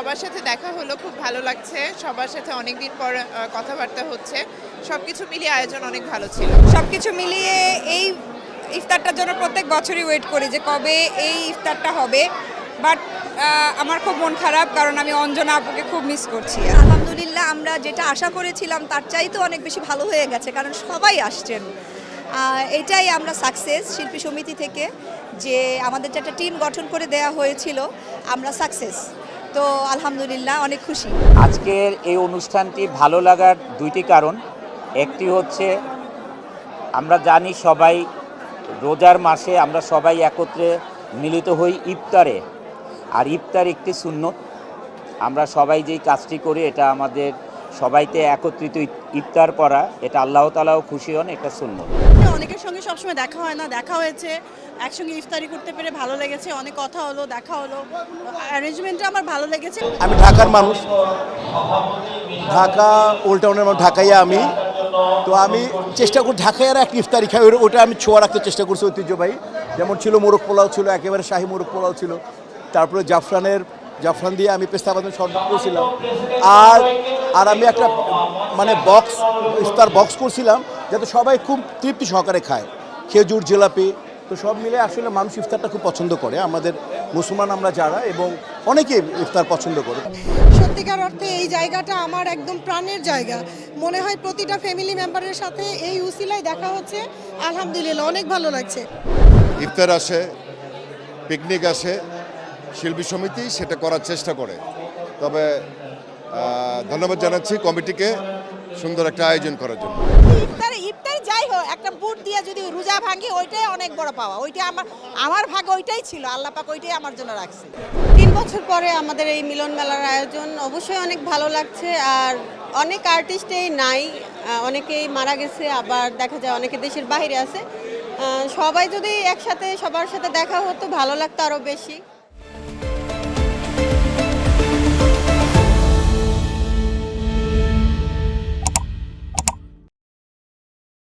সবার সাথে দেখা হলো খুব ভালো লাগছে। সবার সাথে অনেকদিন পর কথাবার্তা হচ্ছে। সব কিছু মিলিয়ে আয়োজন অনেক ভালো ছিল। সব কিছু মিলিয়ে এই ইফতারটার জন্য প্রত্যেক বছরই ওয়েট করি যে কবে এই ইফতারটা হবে। বাট আমার খুব মন খারাপ কারণ আমি অঞ্জনা আপুকে খুব মিস করছি। আলহামদুলিল্লাহ আমরা যেটা আশা করেছিলাম তার চাইতে অনেক বেশি ভালো হয়ে গেছে কারণ সবাই আসছেন। এটাই আমরা সাকসেস শিল্পী সমিতি থেকে যে আমাদের যে একটা টিম গঠন করে দেয়া হয়েছিল আমরা সাকসেস তো আলহামদুলিল্লাহ, অনেক খুশি। আজকের এই অনুষ্ঠানটি ভালো লাগার দুইটি কারণ। একটি হচ্ছে, আমরা জানি সবাই রোজার মাসে আমরা সবাই একত্রে মিলিত হই ইফতারে। আর ইফতার একটি সুন্নত। আমরা সবাই যেই কাজটি করি, এটা আমাদের সবাইতে একত্রিত ইফতার করা, এটা আল্লাহ তালাও খুশি হন, এটা সুন্নত। অনেকের সঙ্গে সবসময় দেখা হয় না। দেখা হয়েছে, একসঙ্গে ইফতারি করতে পেরে ভালো লেগেছে, অনেক কথা হলো, দেখা হলো। অ্যারেঞ্জমেন্টটা আমার ভালো লেগেছে। আমি ঢাকার মানুষ। ঢাকা ওল্ড টাউনের মানুষ, ঢাকাইয়া আমি। তো আমি চেষ্টা করি ঢাকাইয়ার এক ইফতারি খাই ওটা- ওটা আমি ছোঁয়া রাখতে চেষ্টা করছি ঐতিহ্যবাহী। যেমন ছিল মোরগ পোলাও ছিল, একেবারে শাহি মোরগ পোলাও ছিল। তারপরে জাফরানের জাফরান দিয়ে আমি পেস্তা বাদাম শরবত করেছিলাম। আর আর আমি একটা মানে বক্স ইফতার বক্স করছিলাম। যাতে সবাই খুব তৃপ্তি সহকারে খায়। খেজুর জিলাপি তো সব মিলে আসলে মানুষ ইফতারটা খুব পছন্দ করে। আমাদের মুসলমান আমরা যারা এবং অনেকে ইফতার পছন্দ করে। সত্যিকার অর্থে এই জায়গাটা আমার একদম প্রাণের জায়গা। মনে হয় প্রতিটা ফ্যামিলি মেম্বারের সাথে এই উসিলায় দেখা হচ্ছে। আলহামদুলিল্লাহ অনেক ভালো লাগছে। ইফতার আসে পিকনিক আসে শিল্পী সমিতি সেটা করার চেষ্টা করে। তবে ধন্যবাদ জানাচ্ছি কমিটিকে। সুন্দর একটা আয়োজন করার জন্য। ইফতার ইফতার যাই হোক একটা বুট দিয়ে যদি রোজা ভাঙি ওইটাই অনেক বড় পাওয়া। ওইটা আমার আমার ভাগে ওইটাই ছিল আল্লাহ পাক ওইটাই আমার জন্য রাখছে। তিন বছর পরে আমাদের এই মিলন মেলার আয়োজন অবশ্যই অনেক ভালো লাগছে আর অনেক আর্টিস্টেই নাই অনেকেই মারা গেছে আবার দেখা যায় অনেকে দেশের বাইরে আছে। সবাই যদি একসাথে সবার সাথে দেখা হতো ভালো লাগতো আরও বেশি।